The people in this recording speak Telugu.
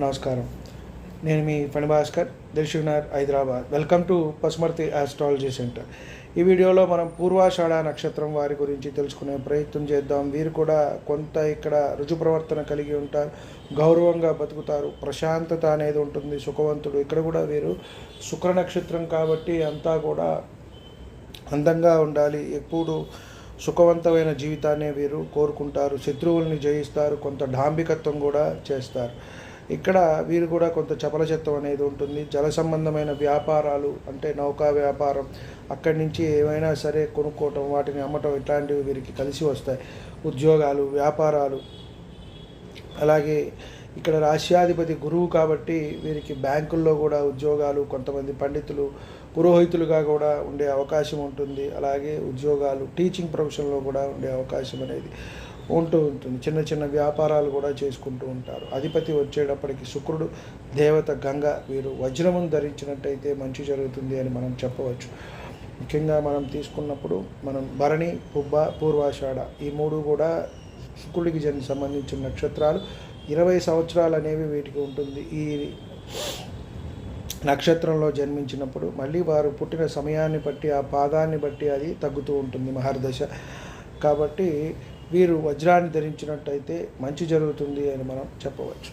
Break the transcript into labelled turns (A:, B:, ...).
A: నమస్కారం. నేను మీ Phani Bhaskar Hyderabad. Welcome to Pasumarthi astrology centre ఈ వీడియోలో మనం పూర్వాషాఢ నక్షత్రం వారి గురించి తెలుసుకునే ప్రయత్నం చేద్దాం. వీరు కూడా కొంత ఇక్కడ రుజు ప్రవర్తన కలిగి ఉంటారు. గౌరవంగా బతుకుతారు. ప్రశాంతత అనేది ఉంటుంది సుఖవంతుడు. ఇక్కడ కూడా వీరు శుక్ర నక్షత్రం కాబట్టి అంతా కూడా అందంగా ఉండాలి. ఎప్పుడు సుఖవంతమైన జీవితాన్ని వీరు కోరుకుంటారు. శత్రువుల్ని జయిస్తారు. కొంత డాంబికత్వం కూడా చేస్తారు. ఇక్కడ వీరు కూడా కొంత చపలచిత్తం అనేది ఉంటుంది. జల సంబంధమైన వ్యాపారాలు అంటే నౌకా వ్యాపారం అక్కడి నుంచి ఏమైనా సరే కొనుక్కోవటం వాటిని అమ్మటం ఇట్లాంటివి వీరికి కలిసి వస్తాయి. ఉద్యోగాలు వ్యాపారాలు. అలాగే ఇక్కడ రాష్ట్రాధిపతి గురువు కాబట్టి వీరికి బ్యాంకుల్లో కూడా ఉద్యోగాలు కొంతమంది పండితులు పురోహితులుగా కూడా ఉండే అవకాశం ఉంటుంది. అలాగే ఉద్యోగాలు టీచింగ్ ప్రొఫెషన్లో కూడా ఉండే అవకాశం అనేది ఉంటూ ఉంటుంది. చిన్న చిన్న వ్యాపారాలు కూడా చేసుకుంటూ ఉంటారు. అధిపతి వచ్చేటప్పటికి శుక్రుడు దేవత గంగ వీరు వజ్రమును ధరించినట్టయితే మంచి జరుగుతుంది అని మనం చెప్పవచ్చు. ముఖ్యంగా మనం తీసుకున్నప్పుడు మనం భరణి పుబ్బ పూర్వాషాఢ ఈ మూడు కూడా శుక్రుడికి జన్ సంబంధించిన నక్షత్రాలు. ఇరవై సంవత్సరాలు అనేవి వీటికి ఉంటుంది. ఈ నక్షత్రంలో జన్మించినప్పుడు మళ్ళీ వారు పుట్టిన సమయాన్ని బట్టి ఆ పాదాన్ని బట్టి అది తగ్గుతూ ఉంటుంది మహర్దశ. కాబట్టి వీరు వజ్రాన్ని ధరించినట్టయితే మంచి జరుగుతుంది అని మనం చెప్పవచ్చు.